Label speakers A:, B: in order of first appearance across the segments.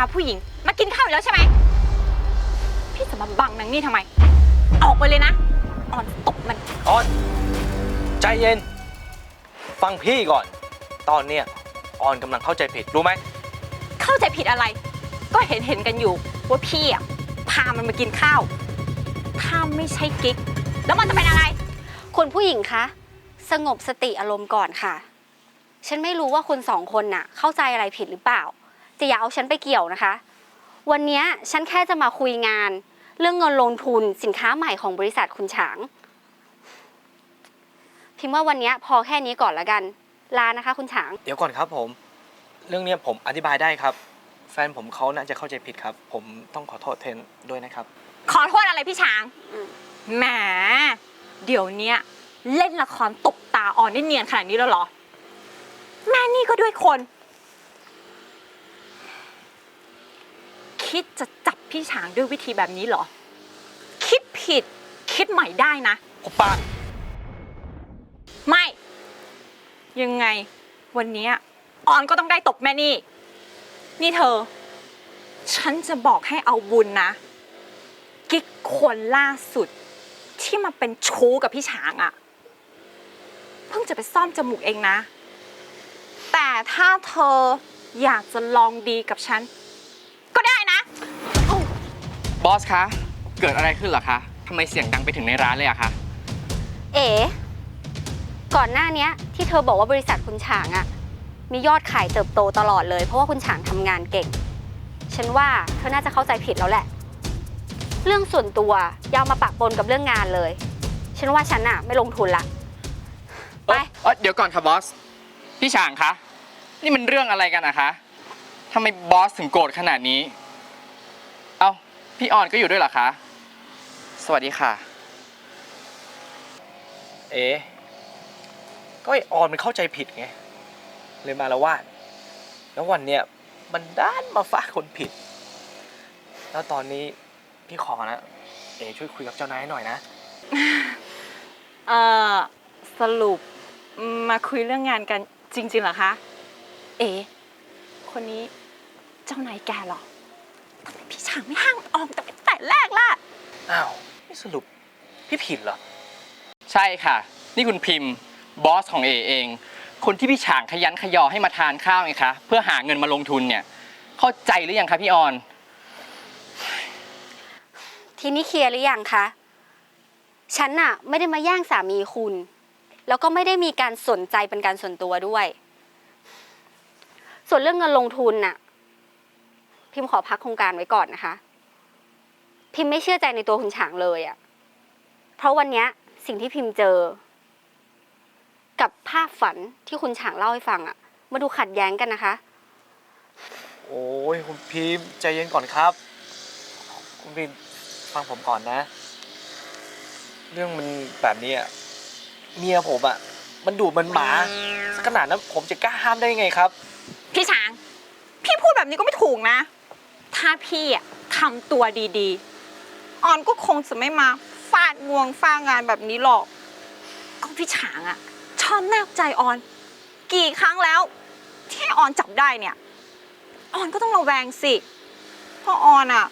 A: าผู้หญิง มากินข้าวอีกแล้วใช่ไหม พี่จะมาบังนางนี่ทำไม ออกไปเลยนะอ่อนตบมัน
B: ออน ใจเย็น ฟังพี่ก่อน ตอนเนี้ยออนกำลังเข้าใจผิดรู้ไหม
A: เข้าใจผิดอะไร ก็เห็นเห็นกันอยู่ ว่าพี่อะพามันมากินข้าว ถ้าไม่ใช่กิ๊ก แล้วมันจะเป็นอะไร
C: คุณผู้หญิงคะ สงบสติอารมณ์ก่อนค่ะ ฉันไม่รู้ว่าคุณสองคนน่ะ เข้าใจอะไรผิดหรือเปล่า จะอย่าเอาฉันไปเกี่ยวนะคะ วันเนี้ยฉันแค่จะมาคุยงาน เรื่องเงินลงทุนสินค้าใหม่ของบริษัทคุณฉาง พิมพ์ว่าวันเนี้ยพอแค่นี้ก่อนละกัน ลานะคะ คุณฉาง
B: เดี๋ยวก่อนครับผม เรื่องเนี้ยผมอธิบายได้ครับ แฟนผมเขาน่าจะเข้าใจผิดครับ ผมต้องขอโทษเทนด้วยนะครับ
A: ขอโทษอะไรพี่ช้าง
C: อืม
A: แหมเดี๋ยวเนี้ยเล่นละครตบตาอ่อนได้เนียนขนาดนี้แล้วเหรอ แม่นี่ก็ด้วยคน คิดจะจับพี่ช้างด้วยวิธีแบบนี้เหรอ คิดผิด คิดใหม่ได้นะ
B: ผมปาก
A: ไม่ ยังไง วันเนี้ยออนก็ต้องได้ตบแม่นี่ นี่เธอ ฉันจะบอกให้เอาบุญนะ กิ๊กคนล่าสุด ที่มาเป็นชู้กับพี่ช้างอะ่ะ เพิ่งจะไปซ่อมจมูกเองนะ แต่ถ้าเธออยากจะลองดีกับฉันก็ได้นะ
D: บ อสคะ เกิดอะไรขึ้นเหรอคะทำไมเสียงดังไปถึงในร้านเลยอะคะ
C: เอ๋ก่อนหน้าเนี้ยที่เธอบอกว่าบริษัทคุณฉางอะมียอดขายเติบโตตลอดเลย เพราะว่าคุณฉางทำงานเก่ง ฉันว่าเธอน่าจะเข้าใจผิดแล้วแหละ เรื่องส่วนตัวอยาวมาปะปนกับเรื่องงานเลย ฉันว่าฉันอะไม่ลงทุนละ ไป
D: เอ้ยเดี๋ยวก่อนค่ะบอส พี่ฉางคะ นี่มันเรื่องอะไรกันนะคะทำไมบอสถึงโกรธขนาดนี้เอ้า พี่ออนก็อยู่ด้วยเหรอคะ สวัสดีค่ะ
B: เอ๋ก็ไอออนมันเข้าใจผิดไง เลยมาละวาด แล้ววันเนี้ยมันด้านมาฟาดคนผิด แล้วตอนนี้พี่ขอนะ เอ๋ช่วยคุยกับเจ้านายให้หน่อยนะ
A: เอ่อ สรุปมาคุยเรื่องงานกันจริงๆเหรอคะ เอ๋คนนี้เจ้านายแกเหรอ ทำไมพี่ช้างไม่ห้ามออกแต่แต่แรกล่ะ
B: อ้าวนี่สรุปพี่ผิดเหรอ
D: ใช่ค่ะ นี่คุณพิมพ์บอสของเอเอง คนที่พี่ฉางขยันขยอให้มาทานข้าวไงคะ เพื่อหาเงินมาลงทุนเนี่ย เข้าใจหรือยังคะพี่ออน
C: ทีนี้เคลียร์หรือยังคะ ฉันน่ะไม่ได้มาแย่งสามีคุณ แล้วก็ไม่ได้มีการสนใจเป็นการส่วนตัวด้วย ส่วนเรื่องเงินลงทุนน่ะ พิมพ์ขอพักโครงการไว้ก่อนนะคะ พิมพ์ไม่เชื่อใจในตัวคุณฉางเลยอะ่ะ เพราะวันเนี้ยสิ่งที่พิมพ์เจอ กับภาพฝันที่คุณฉางเล่าให้ฟังอะ่ะ มาดูขัดแย้งกันนะคะ
B: โอ้ยคุณพิมพ์ใจเย็นก่อนครับ คุณพิมพ์ฟังผมก่อนนะ เรื่องมันแบบนี้อะเมียผมอะมันดูดเหมันหมาสักขนาดนั้นผมจะกล้าห้ามได้ยังไงครับ
A: พี่ช้าง พี่พูดแบบนี้ก็ไม่ถูกนะ ถ้าพี่อะทำตัวดีๆออนก็คงจะไม่มาฟาดงวงฟางานแบบนี้หรอกก็พี่ช้างอะชอบแนบใจออน กี่ครั้งแล้ว ที่ออนจับได้เนี่ย ออนก็ต้องระแวงสิ เพราะออนอะ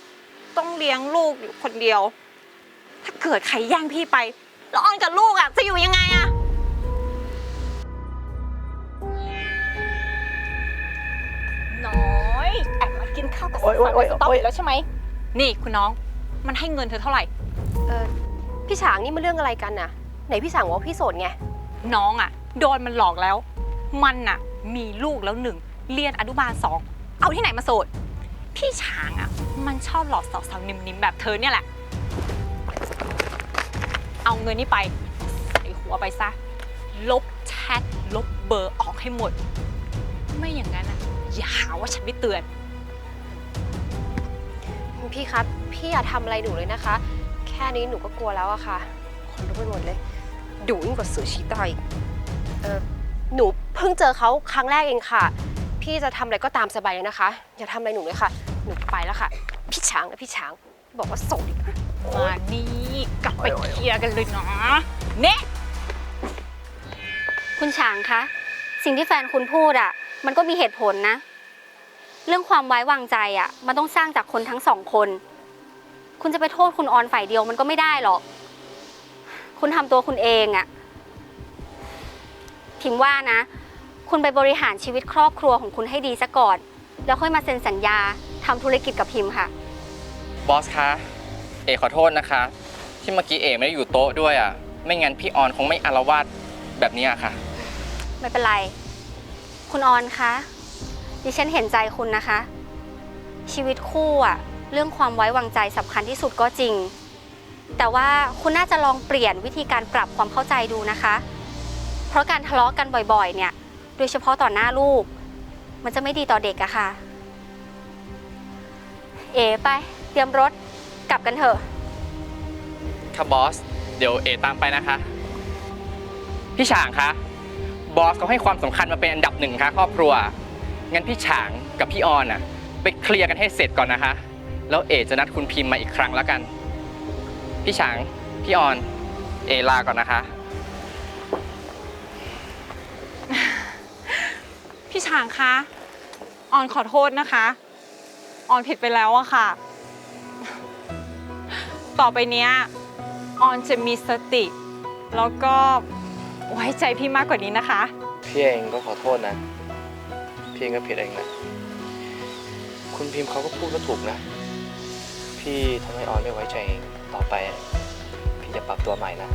A: ต้องเลี้ยงลูกอยู่คนเดียว ถ้าเกิดใครแย่งพี่ไป แล้วออนกับลูกอะจะอยู่ยังไงอะากินข้าวกับ
B: โอ๊ยโอ๊ยโอ๊ย
A: สต๊อก
B: โอ๊ย
A: อีกแล้วใช่ไหม นี่คุณน้อง มันให้เงินเธอเท่าไหร่
E: เออพี่ฉางนี่มันเรื่องอะไรกันน่ะ ไหนพี่ฉางบอกว่าพี่โสดไง
A: น้องอะโดนมันหลอกแล้ว มันน่ะ มีลูกแล้วหนึ่ง เรียนอนุบาลสอง เอาที่ไหนมาโสด พี่ช้างอะมันชอบหลอกสาวๆนิ่มๆแบบเธอเนี่ยแหละ เอาเงินนี้ไปใส่หัวไปซะ ลบแชท ลบเบอร์ออกให้หมด ไม่อย่างนั้นอะอย่าหาว่าฉันไม่เตือน
E: พี่ครับพี่อย่าทำอะไรหนูเลยนะคะ แค่นี้หนูก็กลัวแล้วอะค่ะคนรู้ไปหมดเลยดุยิ่งกว่าเสือชีตาอีกเออหนูเพิ่งเจอเขาครั้งแรกเองค่ะ พี่จะทำอะไรก็ตามสบายเลยนะคะ อย่าทำอะไรหนูเลยค่ะ หนูไปแล้วค่ะ พี่ช้างนะพี่ช้าง บอกว่าโสดอีก
A: มานี่กลับไปเคลียร์กันเลยนะเน่
C: คุณฉางคะ สิ่งที่แฟนคุณพูดอะมันก็มีเหตุผลนะ เรื่องความไว้วางใจอะมันต้องสร้างจากคนทั้งสองคน คุณจะไปโทษคุณออนฝ่ายเดียวมันก็ไม่ได้หรอก คุณทำตัวคุณเองอะพิมพ์ว่านะ คุณไปบริหารชีวิตครอบครัวของคุณให้ดีซะก่อน แล้วค่อยมาเซ็นสัญญาทำธุรกิจกับพิมพ์ค่ะ
D: บอสคะ เอขอโทษนะคะ ที่เมื่อกี้เอไม่ได้อยู่โต๊ะด้วยอะ ไม่งั้นพี่ออนคงไม่อารวาสแบบนี้อะค่ะ
C: ไม่เป็นไร คุณออนคะ ดิฉันเห็นใจคุณนะคะ ชีวิตคู่อะเรื่องความไว้วางใจสำคัญที่สุดก็จริง แต่ว่าคุณน่าจะลองเปลี่ยนวิธีการปรับความเข้าใจดูนะคะ เพราะการทะเลาะกันบ่อยๆ เนี่ย โดยเฉพาะต่อหน้าลูก มันจะไม่ดีต่อเด็กอะค่ะ เอไป เตรียมรถกลับกันเถอะ
D: ค่ะบอส เดี๋ยวเอตามไปนะคะ พี่ฉางคะ บอสเขาให้ความสำคัญมาเป็นอันดับหนึ่งค่ะครอบครัว งั้นพี่ฉางกับพี่ออนน่ะ ไปเคลียร์กันให้เสร็จก่อนนะคะ แล้วเอจะนัดคุณพิมพ์มาอีกครั้งแล้วกัน พี่ฉาง พี่ออน เอลาก่อนนะคะ
A: พี่ช้างคะออนขอโทษนะคะออนผิดไปแล้วอะค่ะ ต่อไปเนี้ยออนจะมีสติ แล้วก็ไว้ใจพี่มากกว่านี้นะคะ
B: พี่เองก็ขอโทษนะ พี่เองก็ผิดเองนะคุณพิมพ์เขาก็พูดว่าถูกนะ พี่ทำให้ออนไม่ไว้ใจเองต่อไป พี่จะปรับตัวใหม่นะ